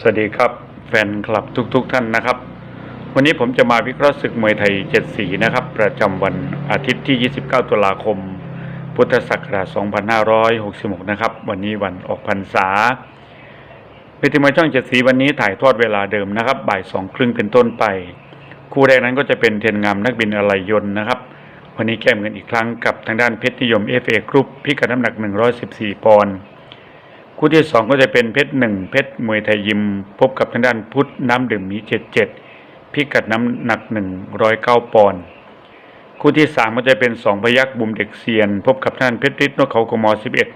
สวัสดีครับ แฟนคลับทุกๆทท่านนะครับ วันนี้ผมจะมาวิเคราะห์ศึกมวยไทยเจ็ดสีนะครับ ประจำวันอาทิตย์ที่ 29 ตุลาคม พุทธศักราช 2566 นะครับ วันนี้วันออกพรรษาเวทีมวยช่องเจ็ดสีวันนี้ถ่ายทอดเวลาเดิมนะครับ บ่ายสองครึ่งเป็นต้นไป คู่แรกนั้นก็จะเป็นเทียนงามนักบินอะไรยนต์นะครับ วันนี้แก้มกันอีกครั้งกับทางด้านเพชรนิยม FA กรุ๊ปพิกัดน้ำหนัก 114 ปอนด์ คู่ที่สองก็จะเป็นเพชรหนึ่งเพชรมวยไทยยิม พบกับทางด้านพุทธน้ำดื่มมีเจ็ดเจ็ดพิกัดน้ำหนักหนึ่งร้อยเก้าปอนด์คู่ที่สามก็จะเป็นสองพยักบุมเด็กเซียน พบกับทางด้านเพชรฤทธิ์นกเขากมอสิบเอ็ด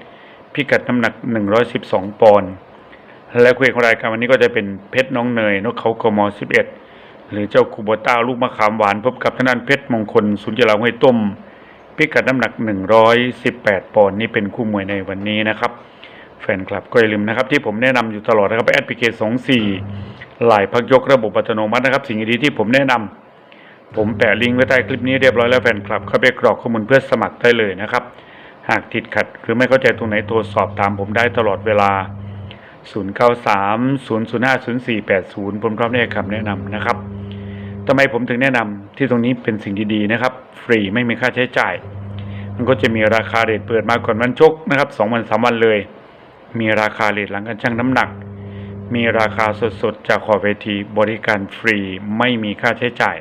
พิกัดน้ำหนักหนึ่งร้อยสิบสองปอนด์และคู่ของรายการวันนี้ก็จะเป็นเพชรน้องเนยนกเขากมอสิบเอ็ดหรือเจ้าคูโบต้าลูกมะขามหวาน พบกับทางด้านเพชรมงคลสุนทรลาห้วยต้ม พิกัดน้ำหนัก118ปอนด์นี่เป็นคู่มวยในวันนี้นะครับ แฟนคลับก็อย่าลืมนะครับ ที่ผมแนะนำอยู่ตลอดนะครับแอดพลิเคชัน24หลายพักยกระบบอัตโนมัตินะครับ สิ่งดีที่ผมแนะนำผมแปะลิงก์ไว้ใต้คลิปนี้เรียบร้อยแล้วแฟนคลับเข้าไปกรอกข้อมูลเพื่อสมัครได้เลยนะครับ หากติดขัดหรือไม่เข้าใจตรงไหนตรวสอบตามผมได้ตลอดเวลา 093 005 0480 ผมพร้อมในคำแนะนำนะครับทำไมผมถึงแนะนำที่ตรงนี้เป็นสิ่งดีๆนะครับ ฟรีไม่มีค่าใช้จ่าย มันก็จะมีราคาเรทเปิดมาก่อนวันชกนะครับสองวันสามวันเลย มีราคาเรทหลังการชั่งน้ำหนัก มีราคาสดๆ จากขอบเวทีบริการฟรีไม่มีค่าใช้จ่าย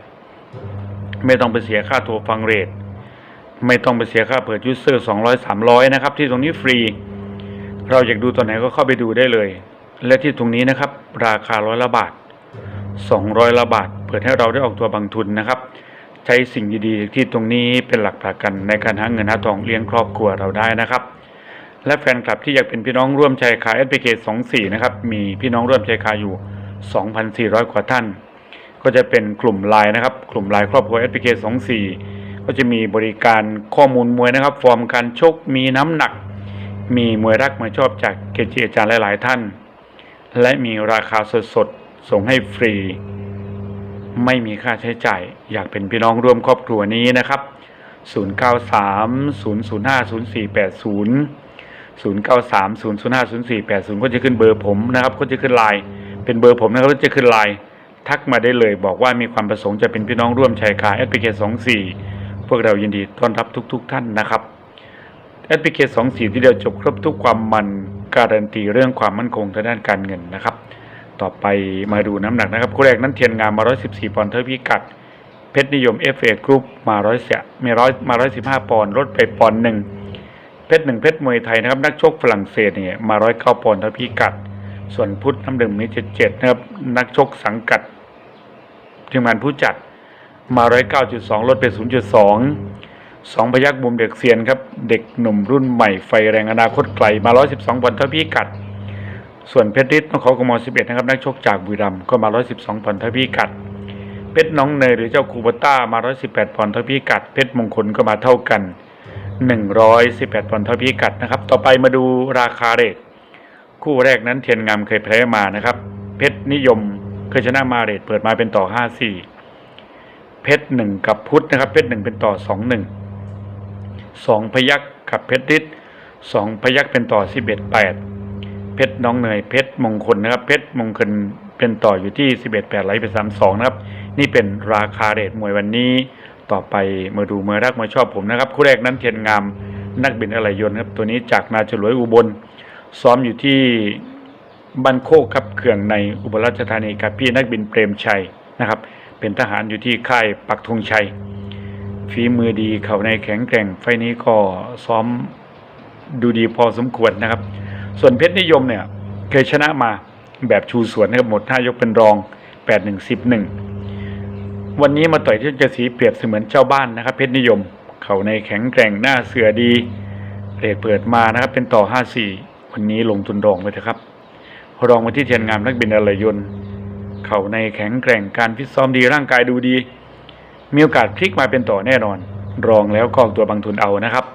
ไม่ต้องไปเสียค่าโทรฟังเรทไม่ต้องไปเสียค่าเปิดยูเซอร์200 300 นะครับ ที่ตรงนี้ฟรี เราอยากดูตัวไหนก็เข้าไปดูได้เลย และที่ตรงนี้นะครับ ราคาร้อยละบาท 200 ละบาท เปิดให้เราได้ออกตัวบางทุนนะครับ ใช้สิ่งดีๆ ที่ตรงนี้เป็นหลักประกันในการหาเงินหาทองเลี้ยงครอบครัวเราได้นะครับ และแฟนคลับที่อยากเป็นพี่น้องร่วมใจขายแอปพลิเคชัน24 นะครับ มีพี่น้องร่วมใจขายอยู่ 2,400 กว่าท่าน ก็จะเป็นกลุ่มไลน์นะครับ กลุ่มไลน์ครอบครัวแอปพลิเคชัน24 ก็จะมีบริการข้อมูลมวยนะครับ ฟอร์มการชก มีน้ำหนัก มีมวยรักมวยชอบจากเกจิอาจารย์หลาย ๆ ท่าน และมีราคาสดๆ ส่งให้ฟรี ไม่มีค่าใช้จ่าย อยากเป็นพี่น้องร่วมครอบครัวนี้นะครับ 093 005 0480 093 005 0480 ก็จะขึ้นเบอร์ผมนะครับ ก็จะขึ้นไลน์เป็นเบอร์ผมนะครับก็จะขึ้นไลน์ทักมาได้เลย บอกว่ามีความประสงค์จะเป็นพี่น้องร่วมชายคาแอปพลิเคชัน24 พวกเรายินดีต้อนรับทุกๆท่านนะครับแอปพลิเคชัน24 ที่เดียวจบครบทุกความมันการันตีเรื่องความมั่นคงทางด้านการเงินนะครับ ต่อไปมาดูน้ำหนักนะครับคู่แรกนั้นเทียนงามมา 114 ปอนด์เท่าพิกัดเพชรนิยม FA กรุ๊ปมาร้อยเสียมีร้อยมา115 ปอนด์ลดไปปอนด์หนึ่ง เพชรหนึ่งเพชรมวยไทยนะครับนักชกฝรั่งเศสเนี่ยมา109ปอนด์เท่าพิกัด ส่วนพุทธน้ำดื่มมี77นะครับนักชกสังกัดทีมงานผู้จัดมา109.2ลดไป0.2สองพยักบุมเด็กเซียนครับเด็กหนุ่มรุ่นใหม่ไฟแรงอนาคตไกลมา112ปอนด์เท่าพิกัด ส่วนเพชรฤทธิ์ต้องเขากม11นะครับนักชกจากบุรีรัมย์ก็มา112ปอนด์เท่าพิกัดเพชรน้องเนยหรือเจ้าคูบต้ามา118ปอนด์เท่าพิกัดเพชรมงคลก็มาเท่ากัน 118ปอนด์เท่าพิกัดนะครับ ต่อไปมาดูราคาเรทคู่แรกนั้นเทียนงามเคยแพ้มานะครับ เพชรนิยมเคยชนะมาเรทเปิดมาเป็นต่อ 5-4 เพชรหนึ่งกับพุทธนะครับ เพชรหนึ่งเป็นต่อ 2-1สองพยักกับเพชรฤทธิ์สองพยักเป็นต่อ 11-8 เพชรน้องเนยเพชรมงคลนะครับ เพชรมงคลเป็นต่ออยู่ที่ 11 8ไหลไป32 นะครับ นี่เป็นราคาเรทมวยวันนี้ ต่อไปมาดูมวยรักมวยชอบผมนะครับคู่แรกนั้นเทียนงามนักบินอะไรยนต์ครับตัวนี้จากนาฉลวยอุบล ซ้อมอยู่ที่บันโคกครับเขื่องในอุบลราชธานีกับพี่นักบินเปรมชัยนะครับ เป็นทหารอยู่ที่ค่ายปักธงชัยฝีมือดีเขาในแข็งแกร่งไฟนี้ก็ซ้อมดูดีพอสมควรนะครับ ส่วนเพชรนิยมเนี่ยเคยชนะมาแบบชูสวนนะครับหมดห้ายกเป็นรอง 8 1 10 1 วันนี้มาต่อยที่จะสีเปรียบเสมือนเจ้าบ้านนะครับ เพชรนิยม เขาในแข็งแกร่งหน้าเสือดีเรทเปิดมานะครับ เป็นต่อ 5 4 วันนี้ลงทุนรองไปเถอะครับรองมาที่เทียนงามนักบินอลยนต์เขาในแข็งแกร่งการฟิตซ้อมดีร่างกายดูดี มีโอกาสพลิกมาเป็นต่อแน่นอน รองแล้วก็ออกตัวบางทุนเอานะครับ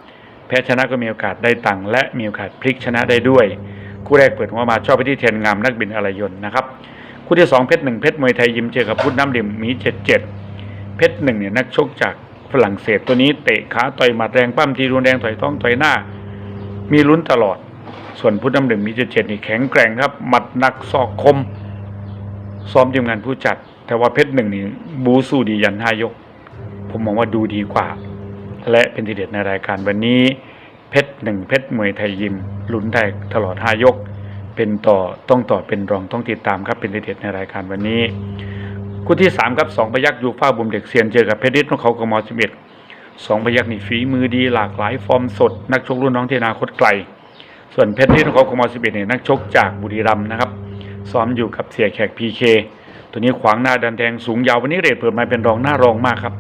แพ้ชนะก็มีโอกาสได้ตังค์และมีโอกาสพลิกชนะได้ด้วย คู่แรกเปิดหัวมาชอบไปที่เทียนงามนักบินอลยนต์นะครับ คู่ที่สองเพชรหนึ่งเพชรมวยไทยยิมเจอกับพุทธน้ำดื่มมีเจ็ดเจ็ดเพชรหนึ่งเนี่ยนักชกจากฝรั่งเศสตัวนี้เตะขาต่อยหมัดแรงปั้มทีรุนแรงต่อยท้องต่อยหน้า มีลุ้นตลอด ส่วนพุทธน้ำดื่มมีเจ็ดเจ็ดนี่แข็งแกร่งครับหมัดหนักศอกคม ซ้อมทีมงานผู้จัด แต่ว่าเพชรหนึ่งนี่บูสู้ดียันห้ายก ผมมองว่าดูดีกว่า และเป็นทีเด็ดในรายการวันนี้เพชรหนึ่งเพชรมวยไทยยิมลุ้นได้ตลอดห้ายก เป็นต่อต้องต่อเป็นรองต้องติดตามครับเป็นเด็ดในรายการวันนี้คู่ที่3ครับสองพยักยูฟ่าบุมเด็กเซียนเจอกับเพชรฤทธิ์นกเขากม11สองพยักนี่ฝีมือดีหลากหลายฟอร์มสด นักชกรุ่นน้องที่อนาคตไกล ส่วนเพชรฤทธิ์นกเขากม11เนี่ยนักชกจากบุรีรัมย์นะครับซ้อมอยู่กับเสียแขกพีเคตัวนี้ขวางหน้าดันแทงสูงยาววันนี้เรทเปิดมาเป็นรองหน้ารองมากครับ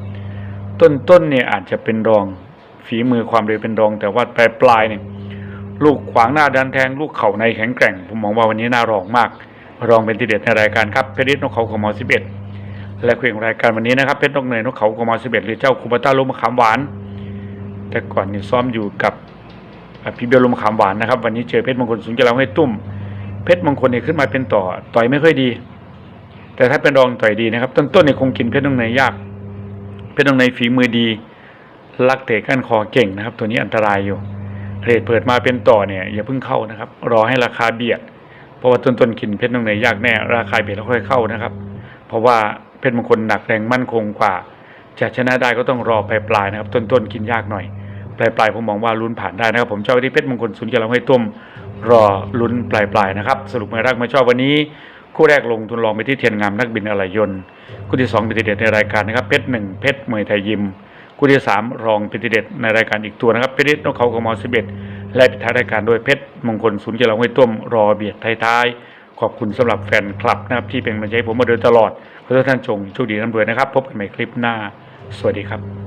ต้นต้นๆเนี่ยอาจจะเป็นรองฝีมือความเร็วเป็นรอง แต่ว่าปลายปลายเนี่ย ลูกขวางหน้าดันแทงลูกเข่าในแข็งแกร่ง ผมมองว่าวันนี้น่ารองมาก รองเป็นทีเด็ดในรายการครับเพชรนกเขากม11และคุยของรายการวันนี้นะครับเพชรนกเนยนกเขากม11หรือเจ้าคูปต้าลมมะขามหวาน แต่ก่อนนี่ซ้อมอยู่กับพี่เบลลมมะขามหวานนะครับวันนี้เจอเพชรมงคลสูงเริญให้ตุ้ม เพชรมงคลเนี่ยขึ้นมาเป็นต่อต่อยไม่ค่อยดี แต่ถ้าเป็นรองต่อยดีนะครับ ต้นๆเนี่ยคงกินเพชรนกเนยยาก เพชรนกเนยฝีมือดีลักเตะก้านคอเก่งนะครับ ตัวนี้อันตรายอยู่ เรทเปิดมาเป็นต่อเนี่ยอย่าเพิ่งเข้านะครับ รอให้ราคาเบียด เพราะว่าต้นต้นๆกินเพชรนกเนยยากแน่ ราคาเบียดแล้วค่อยเข้านะครับ เพราะว่าเพชรมงคลหนักแรงมั่นคงกว่า จะชนะได้ก็ต้องรอปลายปลายนะครับ ต้นต้นๆกินยากหน่อย ปลายปลายผมมองว่าลุ้นผ่านได้นะครับ ผมชอบที่เพชรมงคลศูนย์กีฬาห้วยต้ม รอลุ้นปลายปลายนะครับ สรุปไม่รักไม่ชอบวันนี้คู่แรกลงทุนลองไปที่เทียนงามนักบินอะไหล่ยนต์คู่ที่สองเป็นทีเด็ดในรายการนะครับเพชรหนึ่งเพชรเมยไทยยิม คู่ที่สามรองเป็นทีเด็ดในรายการอีกตัวนะครับเพชรเด็ดนกเขากมอสิบเอ็ดและปิดท้ายรายการด้วยเพชรมงคลศูนย์เจริญห้วยต้มรอเบียดท้ายๆขอบคุณสำหรับแฟนคลับนะครับที่เป็นกำลังใช้ผมมาโดยตลอดขอให้ทุกท่านชงโชคดีร่ำรวยนะครับ พบกันใหม่คลิปหน้า สวัสดีครับ